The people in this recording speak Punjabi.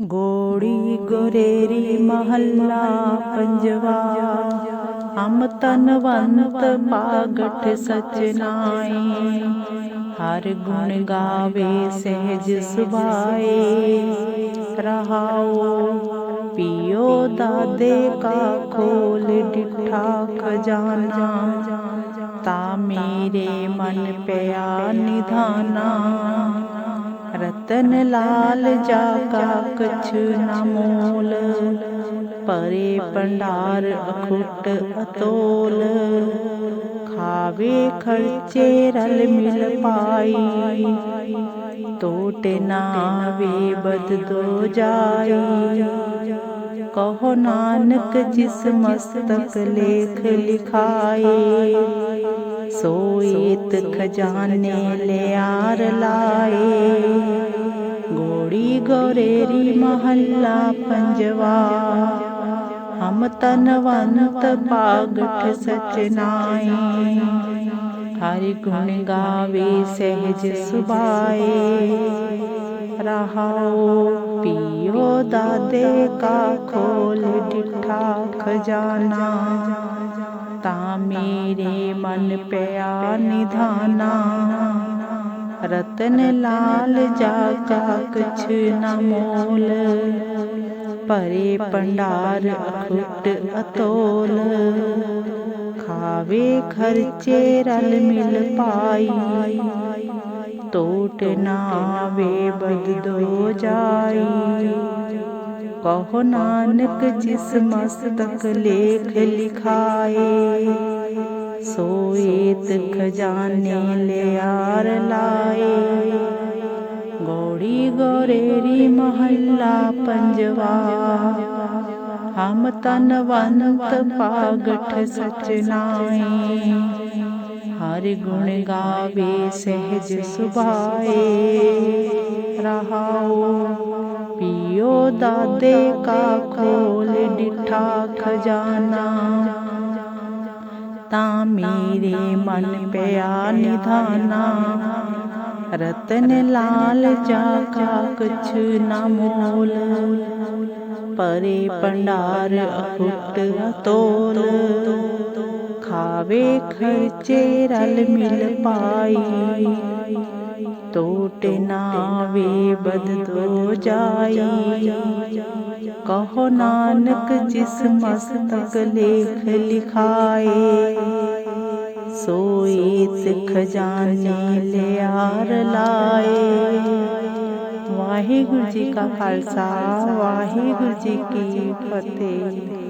ਗੋੜੀ ਗੋਰੇਰੀ ਮਹੱਲਾ ਪੰਜਵਾ। ਹਮ ਤਨਵੰਤ ਪਾਗਠ ਸਚਨਾਈ ਹਰ ਗੁਣ ਗਾਵੇ ਸਹਿਜ ਸੁਭਾਏ ਰਹਾਓ ਪਿਓ ਦਾਦੇ ਕਾ ਖੋਲ ਡਿਠਾ ਖਜ਼ਾਨਾ। ਤਾ ਮੇਰੇ ਮਨ ਪਿਆ ਨਿਧਾਨਾ। ਰਤਨ ਲਾਲ ਜਾ ਕਾ ਕਛ ਨਾ ਮੋਲ, ਪਰੇ ਭੰਡਾਰ ਅਖੁੱਟ ਅਤੋਲ। ਖਾਵੇ ਖਰਚੇ ਰਲ ਮਿਲ ਪਾਈ ਟੋਟ ਨਾ ਵੇ ਬਦ ਦੋ ਜਾਈ। ਕਹੋ ਨਾਨਕ ਜਿਸ ਮਸਤਕ ਲੇਖ ਲਿਖਾਏ ਸੋਈਤ ਖਜ਼ਾਨੇ ਲਿਆਰ ਲਾਏ। ਗੋੜੀ ਗੋਰੇਰੀ ਮਹੱਲਾ ਪੰਜਵਾ। ਹਮ ਤਨਵੰਤ ਪਾਗਠ ਸਚਨਾਈ ਹਰਿ ਗੁਣ ਗਾਵੇ ਸਹਿਜ ਸੁਭਾਏ। ਰਹਾਓ ਪਿਓ ਦਾਦੇ ਕਾ ਖੋਲ ਡਿਠਾ ਖਜ਼ਾਨਾ। ਤਾ ਮੇਰੇ ਮਨ ਪਿਆ ਨਿਧਾਨਾ। ਰਤਨ ਲਾਲ ਜਾ ਕਾ ਕਛ ਨ ਮੋਲ, ਭਰੇ ਭੰਡਾਰ ਅਖੁੱਟ ਅਤੋਲ। ਖਾਵੇ ਖਰਚੇ ਰਲ ਮਿਲ ਪਾਈ ਟੋਟ ਨਾ ਵੇ ਬਦ ਦੋ ਜਾਈ। ਕਹੋ ਨਾਨਕ ਜਿਸ ਮਸਤਕ ਲੇਖ ਲਿਖਾਏ ਸੋਏਤ ਖਜ਼ਾਨੇ ਲਿਆਰ ਲਾਏ। ਗੋੜੀ ਗੋਰੇਰੀ ਮਹੱਲਾ ਪੰਜਵਾ, ਹਮ ਤਨਵੰਤ ਪਾਗਠ ਸਚਨਾਏ ਹਰਿ ਗੁਣ ਗਾਵੇ ਸਹਿਜ ਸੁਭਾਏ ਰਹਾਓ ਪਿਓ ਦਾਦੇ ਕਾ ਖੋਲ ਡਿਠਾ ਖਜ਼ਾਨਾ। ਤਾਂ ਮੇਰੇ ਮਨ ਪਿਆ ਨਿਧਾਨਾ। ਰਤਨ ਲਾਲ ਜਾ ਕਾ ਕੁਛ ਨਾ ਮੋਲ। ਪਰੇ ਭੰਡਾਰ ਅਖੁੱਟ ਤੋਲ। ਖਾਵੇ ਖਰਚੇ ਰਲ ਮਿਲ ਪਾਈ ਟੋਟ ਨਾ ਵੇ ਬਦ ਦੋ ਜਾਈ। ਕਹੋ ਨਾਨਕ, ਜਿਸ ਮਸਤਕ ਲੇਖ ਲਿਖਾਏ ਸੋਈਤ ਖਜ਼ਾਨੇ ਲਿਆਰ ਲਾਏ। ਵਾਹਿਗੁਰੂ ਜੀ ਕਾ ਖਾਲਸਾ, ਵਾਹਿਗੁਰੂ ਜੀ ਕੀ ਫਤਿਹ।